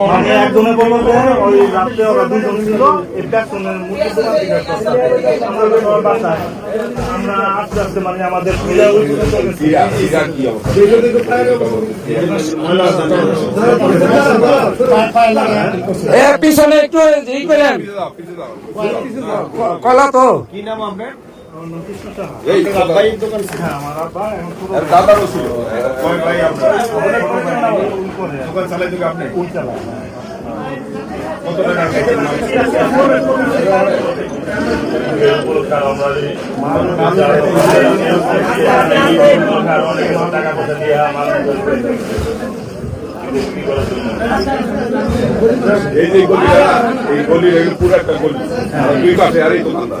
মানে একজনে বলল যে ওই রাত্রে ওরা দুজন ছিল এই বাসায়। আমরা আস্তে আস্তে মানে আমাদের পিছনে একটু ই করেন। কলা তো। কি নাম আপনার। এই দোকান হ্যাঁ, আমার এখন দাদারও ছিল কয় ভাই আপনার অনেক উনি করে। দোকান চালাই থেকে আপনি? এই যে গলিটা এই গলির এই পুরো একটা গলি। দুই পাশে আর এই দোকানদার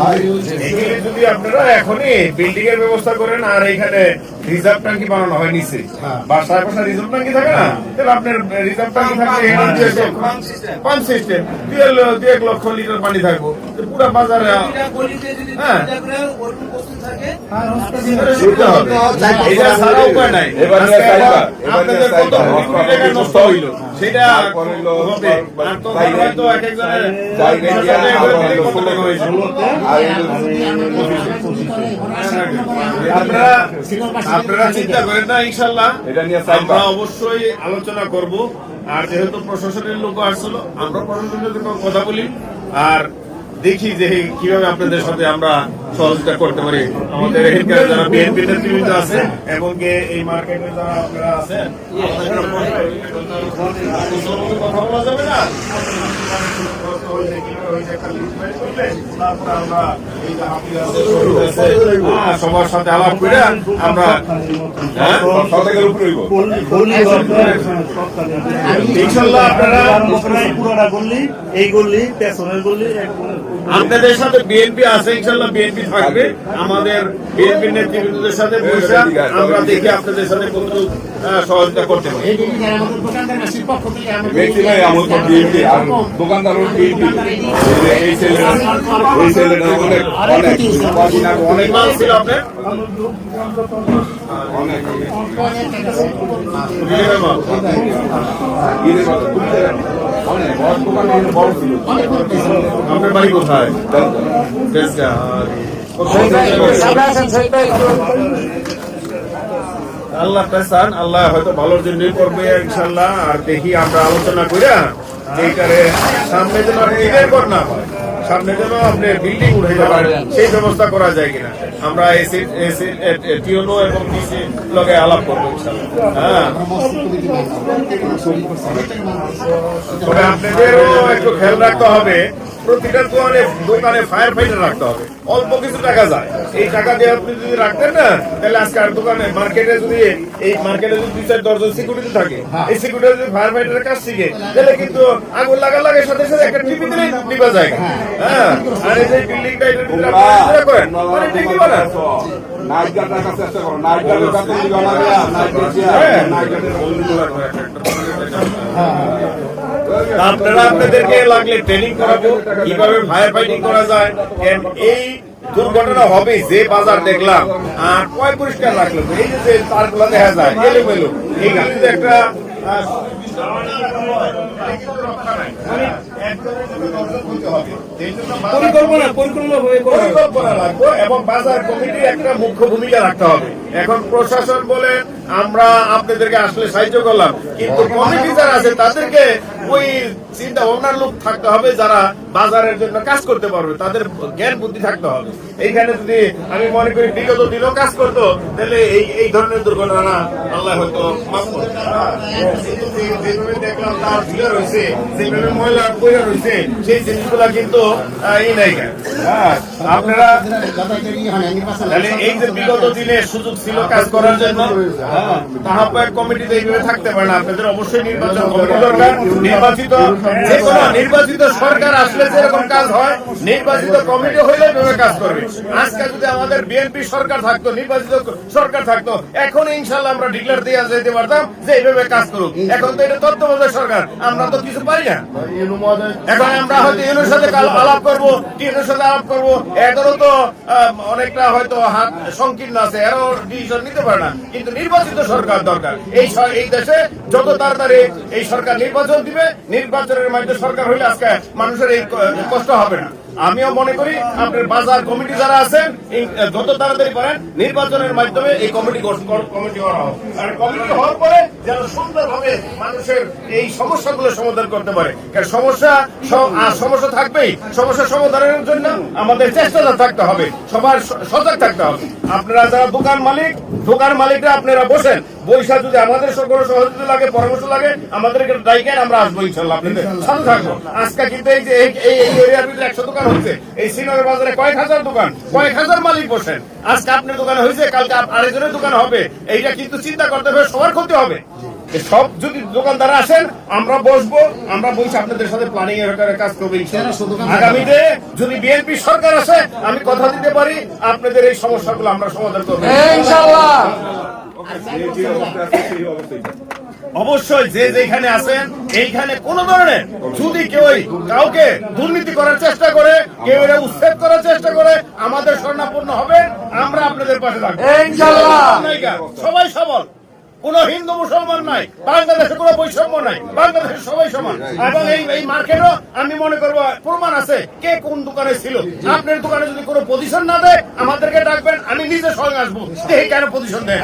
এখানে যদি আপনারা এখনই বিল্ডিং এর ব্যবস্থা করেন আর এখানে রিজার্ভ ট্যাঙ্কি বানানো হয় নিচে বাসায় বাসায় রিজার্ভ ট্যাঙ্কি থাকে না? তাহলে আপনার রিজার্ভ ট্যাঙ্কি থাকে পাম্প সিস্টেম দুই লক্ষ লিটার পানি থাকব। তো পুরো বাজারে হ্যাঁ। আপনারা আপনারা চিন্তা করেন না ইনশাল্লাহ আমরা অবশ্যই আলোচনা করব। আর যেহেতু প্রশাসনের লোক আসছিল আমরা প্রশাসনের লোক কথা বলি। আর দেখি যে কীভাবে আপনাদের সাথে আমরা সহযোগিতা করতে পারি আমাদের এখানকার যারা বিএনপি নেতৃবৃন্দ আছে এবং কি এই মার্কেটে যারা আপনারা আছেন কথা বলা যাবে না সবার সাথে আলাপ করে আমরা হ্যাঁ? ইনশাল্লাহ আপনারা পুরোটা এই গলি পেছনের আপনাদের সাথে বিএনপি আছে ইনশাল্লাহ বিএনপি থাকবে? আমাদের বিএনপি নেতৃবৃন্দদের সাথে বসে আমরা দেখি আপনাদের সাথে কতটুকু আহ, সহযোগিতা করতে পারি। অনেক আপনার? বাড়ি কোথায়? আল্লাহ পেসান আল্লাহ হয়তো ভালোর করবে ইনশাল্লাহ আর দেখি আমরা আলোচনা করিয়া এইটারে সামনে যেন না সামনে যেন আপনি বিল্ডিং সেই ব্যবস্থা করা যায় কিনা। আমরা এসি এসি টিওনো এবং লগে আলাপ করব হ্যাঁ। তবে আপনাদেরও একটু খেয়াল রাখতে হবে, প্রতিটা দোকানে ফায়ার ফাইটার রাখতে হবে। অল্প কিছু টাকা যায়। এই টাকা দিয়ে আপনি যদি রাখতেন না তাহলে আজকে আর দোকানে মার্কেটে যদি এই মার্কেটে যদি দুই চার দশজন সিকিউরিটি থাকে এই সিকিউরিটি যদি ফায়ার ফাইটারের কাজ শিখে তাহলে কিন্তু আগুন লাগা লাগে সাথে সাথে একটা টিপি দিলে নিবা যায়। হ্যাঁ। আর এই যে বিল্ডিংটা এটা করেন মানে ঠিক নিবা না। নাইট গার্ড রাখার চেষ্টা করো। নাইট গার্ডের না নাইট হ্যাঁ। গার্ড নাইট গার্ডের আপনারা আপনাদেরকে লাগলে ট্রেনিং করাবো, কীভাবে ফায়ার ফাইটিং করা যায় এই দুর্ঘটনা হবে যে বাজার দেখলাম, আর কয় পরিষ্কার রাখল এই যে তারগুলো দেখা যায়, এলোমেলো। যদি একটা পরিকল্পনা পরিকল্পনা রাখব এবং বাজার কমিটির একটা মুখ্য ভূমিকা রাখতে হবে। এখন প্রশাসন বলে আমরা আপনাদেরকে আসলে সাহায্য করলাম কিন্তু কমিটি যারা আছে তাদেরকে ওই চিন্তা ভাবনার লোক থাকতে হবে যারা বাজারের জন্য কাজ করতে পারবে তাদের জ্ঞান বুদ্ধি থাকতে হবে। এইখানে যদি আমি মনে করি বিগত দিনও কাজ করতো তাহলে এই এই ধরনের দুর্ঘটনা আল্লাহ হয়তো মাফ করবে। দেখলাম তার যেভাবে ময়লা হ্যাঁ হ্যাঁ, নির্বাচিত সরকার আসলে যেরকম কাজ হয় নির্বাচিত কমিটি হইলে এভাবে কাজ করবে। আজকে যদি আমাদের বিএনপি সরকার থাকতো নির্বাচিত সরকার থাকতো এখন ইনশাল্লাহ আমরা ডিক্লেয়ার দিয়ে যেতে পারতাম যে এইভাবে কাজ করুক। এখন তো এটা তত্ত্বাবধায়ক সরকার আমরা তো কিছু পারি না। এখন আমরা হয়তো ইউনোর সাথে আলাপ করব টিএনের সাথে আলাপ করব। এদেরও তো অনেকটা হয়তো হাত সংকীর্ণ আছে, এরও ডিসিশন নিতে পারে না। কিন্তু নির্বাচিত সরকার দরকার। এই এই দেশে যত তাড়াতাড়ি এই সরকার নির্বাচন দিবে, নির্বাচনের মাধ্যমে সরকার হলে আজকে মানুষের এই কষ্ট হবে না। আমিও মনে করি আপনার বাজার কমিটি যারা আছেন যত তাড়াতাড়ি পারেন নির্বাচনের মাধ্যমে এই কমিটি কমিটি করা হোক। আর কমিটি হওয়ার পরে যেন সুন্দরভাবে মানুষের এই সমস্যাগুলো সমাধান করতে পারে। সমস্যা সমস্যা থাকবেই। সমস্যা সমাধানের জন্য আমাদের চেষ্টা থাকতে হবে। সবার সজাগ থাকতে হবে। আপনারা যারা দোকান মালিক, দোকান মালিকরা আপনারা বসেন। বৈশা যদি আমাদের সকল সহযোগিতা লাগে পরামর্শ লাগে আমাদেরকে ডাইকেন আমরা আসব ইনশাল্লাহ আপনাদের সাথে থাকব। আজকে কিন্তু এই যে এই এরিয়ার ভিতরে একশো দোকান হচ্ছে। এই সিনিয়র বাজারে কয়েক হাজার দোকান কয়েক হাজার মালিক বসেন। আজকে আপনার দোকানে হয়েছে কালকে আরেকজনের দোকানে হবে। এইটা কিন্তু চিন্তা করতে হবে সবার ক্ষতি হবে। সব যদি দোকানদার আসেন আমরা বসবো আমরা বসে আপনাদের সাথে প্ল্যানিং এর কাজ করব আগামীতে যদি বিএনপি সরকার আসে আমি কথা দিতে পারি আপনাদের এই সমস্যাগুলো আমরা সমাধান করব। অবশ্যই যে যেখানে আছেন এইখানে কোন ধরনের যদি কেউ কাউকে দুর্নীতি করার চেষ্টা করে কেউ এটা উচ্ছেদ করার চেষ্টা করে আমাদের স্বর্ণাপন্ন হবে আমরা আপনাদের পাশে থাকব। সবাই সবল। কোন হিন্দু মুসলমান নাই বাংলাদেশে কোনো বৈষম্য নাই বাংলাদেশে সবাই সমান। এবং এই এই মার্কেটও আমি মনে করব প্রমাণ আছে কে কোন দোকানে ছিল। আপনার দোকানে যদি কোনো পজিশন না দেয় আমাদেরকে ডাকবেন আমি নিজে স্বয়ং আসব। কেন পজিশন দেয়